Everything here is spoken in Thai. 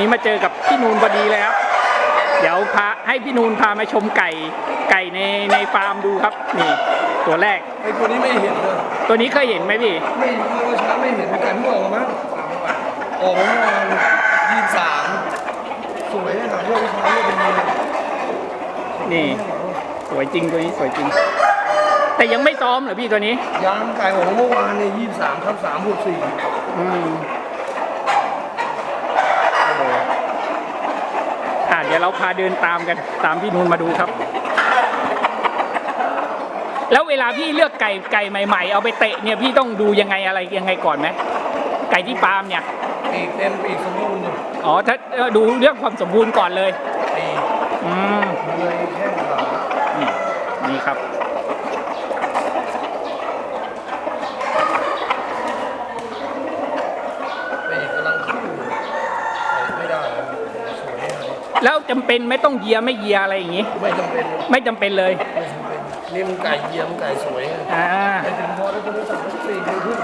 นี้มาเจอกับพี่นูนพอดีเลยครับ เดี๋ยวพาให้พี่นูนพามาชมไก่ไก่ในในฟาร์มดูครับ นี่ ตัวแรก ไอ้ตัวนี้ไม่เห็นเลยตัวนี้เคยเห็นไหมพี่ ไม่เมื่อเช้าไม่เห็นกันเพิ่งออกมามั้งออกมาเมื่อวานยี่สามสวยขนาดพวกเช้าเนี่ยเป็นยังไงนี่ สวยจริงตัวนี้สวยจริง แต่ยังไม่ซ้อมเหรอพี่ตัวนี้ยางไก่ออกมาเมื่อวานเนี่ยยี่สามทับสามบวกสี่อืมโอ้โห อะเดี๋ยวเราพาเดินตามกันตามพี่นูนมาดูครับ แล้วเวลาพี่เลือกไก่ไก่ใหม่ๆ เอาไปเตะเนี่ยพี่ต้องดูยังไงอะไรยังไงก่อนไหมไก่ที่ฟาร์มเนี่ยปีกเต็มปีกสมบูรณ์อยู่อ๋อถ้าเอ่อดูเรื่องความสมบูรณ์ก่อนเลยปีกอืมเลยแข้งขานี่นี่ครับ แล้วจำเป็นไม่ต้องเยียไม่เยียอะไรอย่างงี้ ไม่จำเป็นไม่จำเป็นเลย ไม่จำเป็นนี่มันไก่เยี่ยมไก่สวยอ่า ไปถึงพอแล้วคุณรู้สึกว่าสี่โมครึ่